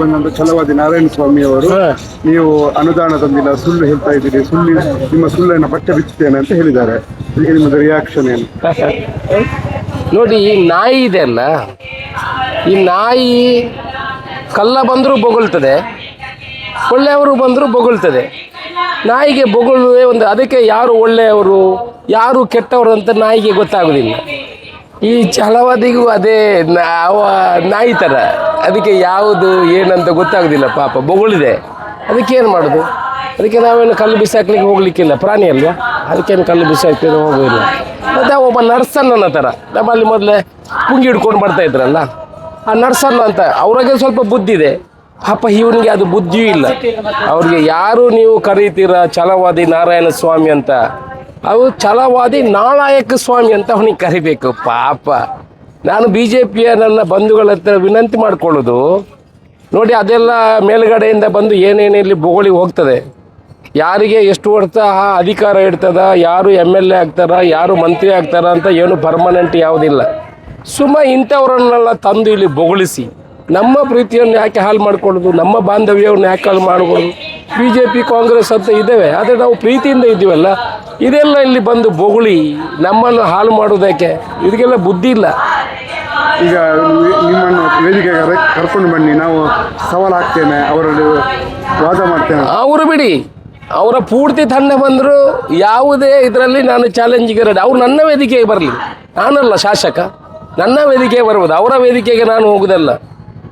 ಬಂದಂತ ಛಲವಾದಿ ನಾರಾಯಣ ಸ್ವಾಮಿ ಅವರು ನೀವು ಅನುದಾನ ತಂದಿಲ್ಲ ಸುಳ್ಳು ಹೇಳ್ತಾ ಇದ್ದೀರಿ ಸುಳ್ಳಿ ನಿಮ್ಮ ಸುಳ್ಳನ್ನು ಪಟ್ಟ ಬಿಚ್ಚುತ್ತೇನೆ ಅಂತ ಹೇಳಿದ್ದಾರೆ. ಈಗ ನಿಮ್ಮದು ರಿಯಾಕ್ಷನ್ ಏನು? ನೋಡಿ ಈ ನಾಯಿ ಇದೆ ಅಲ್ಲ ಈ ನಾಯಿ ಕಲ್ಲ ಬಂದರೂ ಬೊಗಳ್ತದೆ ಒಳ್ಳೆಯವರು ಬಂದರೂ ಬೊಗಳ್ತದೆ. ನಾಯಿಗೆ ಬೊಗಳುವೆ ಒಂದು ಅದಕ್ಕೆ ಯಾರು ಒಳ್ಳೆಯವರು ಯಾರು ಕೆಟ್ಟವರು ಅಂತ ನಾಯಿಗೆ ಗೊತ್ತಾಗೋದಿಲ್ಲ. ಈ ಛಲವಾದಿಗೂ ಅದೇ ಅವ ನಾಯಿ ಥರ ಅದಕ್ಕೆ ಯಾವುದು ಏನಂತ ಗೊತ್ತಾಗೋದಿಲ್ಲ ಪಾಪ, ಬೊಗಳಿದೆ. ಅದಕ್ಕೆ ಏನು ಮಾಡೋದು? ಅದಕ್ಕೆ ನಾವೇನು ಕಲ್ಲು ಬಿಸಾಕ್ಲಿಕ್ಕೆ ಹೋಗ್ಲಿಕ್ಕಿಲ್ಲ, ಪ್ರಾಣಿ ಅಲ್ವಾ? ಅದಕ್ಕೇನು ಕಲ್ಲು ಬಿಸಾಕ್ಲಿಕ್ಕೆ ಹೋಗೋದಿಲ್ಲ. ಮತ್ತು ಒಬ್ಬ ನರ್ಸನ್ನ ಥರ ನಮ್ಮಲ್ಲಿ ಮೊದಲೇ ಪುಂಗಿ ಹಿಡ್ಕೊಂಡು ಬರ್ತಾ ಇದ್ರಲ್ಲ, ಆ ನರ್ಸನ್ನ ಅಂತ, ಅವ್ರಿಗೆ ಸ್ವಲ್ಪ ಬುದ್ಧಿ ಇದೆ. ಪಾಪ ಇವನಿಗೆ ಅದು ಬುದ್ಧಿಯೂ ಇಲ್ಲ. ಅವ್ರಿಗೆ ಯಾರು ನೀವು ಕರೀತೀರ ಛಲವಾದಿ ನಾರಾಯಣ ಸ್ವಾಮಿ ಅಂತ? ಅವು ಛಲವಾದಿ ನಾಳಾಯಕ ಸ್ವಾಮಿ ಅಂತ ಅವನಿಗೆ ಕರಿಬೇಕು, ಪಾಪ. ನಾನು ಬಿ ಜೆ ಪಿಯ ನನ್ನ ಬಂಧುಗಳ ಹತ್ರ ವಿನಂತಿ ಮಾಡ್ಕೊಳ್ಳೋದು. ನೋಡಿ, ಅದೆಲ್ಲ ಮೇಲ್ಗಡೆಯಿಂದ ಬಂದು ಏನೇನಿಲ್ಲಿ ಬೊಗಳಿ ಹೋಗ್ತದೆ. ಯಾರಿಗೆ ಎಷ್ಟು ವರ್ಷ ಆ ಅಧಿಕಾರ ಇಡ್ತದ ಯಾರು ಎಂ ಎಲ್ ಎ ಆಗ್ತಾರ, ಯಾರು ಮಂತ್ರಿ ಆಗ್ತಾರ ಅಂತ ಏನು ಪರ್ಮನೆಂಟ್ ಯಾವುದಿಲ್ಲ. ಸುಮ್ಮ ಇಂಥವ್ರನ್ನೆಲ್ಲ ತಂದು ಇಲ್ಲಿ ಬೊಗಳಿಸಿ ನಮ್ಮ ಪ್ರೀತಿಯನ್ನು ಯಾಕೆ ಹಾಳು ಮಾಡ್ಕೊಳ್ಳೋದು? ನಮ್ಮ ಬಾಂಧವ್ಯವನ್ನು ಯಾಕೆ ಹಾಳು ಮಾಡ್ಕೊಳ್ಳೋದು? ಬಿ ಜೆ ಪಿ ಕಾಂಗ್ರೆಸ್ ಅಂತ ಇದ್ದೇವೆ. ಆದರೆ ನಾವು ಪ್ರೀತಿಯಿಂದ ಇದ್ದೀವಲ್ಲ. ಇದೆಲ್ಲ ಇಲ್ಲಿ ಬಂದು ಬೊಗಳಿ ನಮ್ಮನ್ನು ಹಾಳು ಮಾಡೋದಕ್ಕೆ ಇದಕ್ಕೆಲ್ಲ ಬುದ್ಧಿ ಇಲ್ಲ. ಈಗ ನಿಮ್ಮನ್ನು ವೇದಿಕೆಗೆ ಕರೆ- ಕರ್ಕೊಂಡು ಬನ್ನಿ ನಾವು ಸವಾಲು ಹಾಕ್ತೇನೆ ಅವರಲ್ಲಿ ವಾದ ಮಾಡ್ತೇನೆ. ಅವರು ಬಿಡಿ ಅವರ ಪೂರ್ತಿ ತಂಡ ಬಂದರು ಯಾವುದೇ ಇದರಲ್ಲಿ ನಾನು ಚಾಲೆಂಜಿಗೆ ರೆಡಿ ಅವ್ರು ನನ್ನ ವೇದಿಕೆಗೆ ಬರಲಿ. ನಾನಲ್ಲ ಶಾಸಕ ನನ್ನ ವೇದಿಕೆಗೆ ಬರ್ಬೋದು ಅವರ ವೇದಿಕೆಗೆ ನಾನು ಹೋಗೋದಲ್ಲ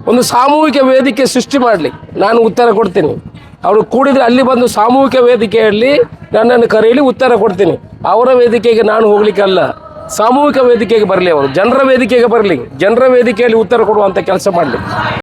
ಒಂದು ಸಾಮೂಹಿಕ ವೇದಿಕೆ ಸೃಷ್ಟಿ ಮಾಡಲಿ. ನಾನು ಉತ್ತರ ಕೊಡ್ತೀನಿ. ಅವರು ಕೂಡಿದ್ರೆ ಅಲ್ಲಿ ಬಂದು ಸಾಮೂಹಿಕ ವೇದಿಕೆಯಲ್ಲಿ ನನ್ನನ್ನು ಕರೆಯಲಿ, ಉತ್ತರ ಕೊಡ್ತೀನಿ. ಅವರ ವೇದಿಕೆಗೆ ನಾನು ಹೋಗ್ಲಿಕ್ಕಲ್ಲ. ಸಾಮೂಹಿಕ ವೇದಿಕೆಗೆ ಬರಲಿ ಅವರು. ಜನರ ವೇದಿಕೆಗೆ ಬರಲಿ. ಜನರ ವೇದಿಕೆಯಲ್ಲಿ ಉತ್ತರ ಕೊಡುವಂಥ ಕೆಲಸ ಮಾಡಲಿ.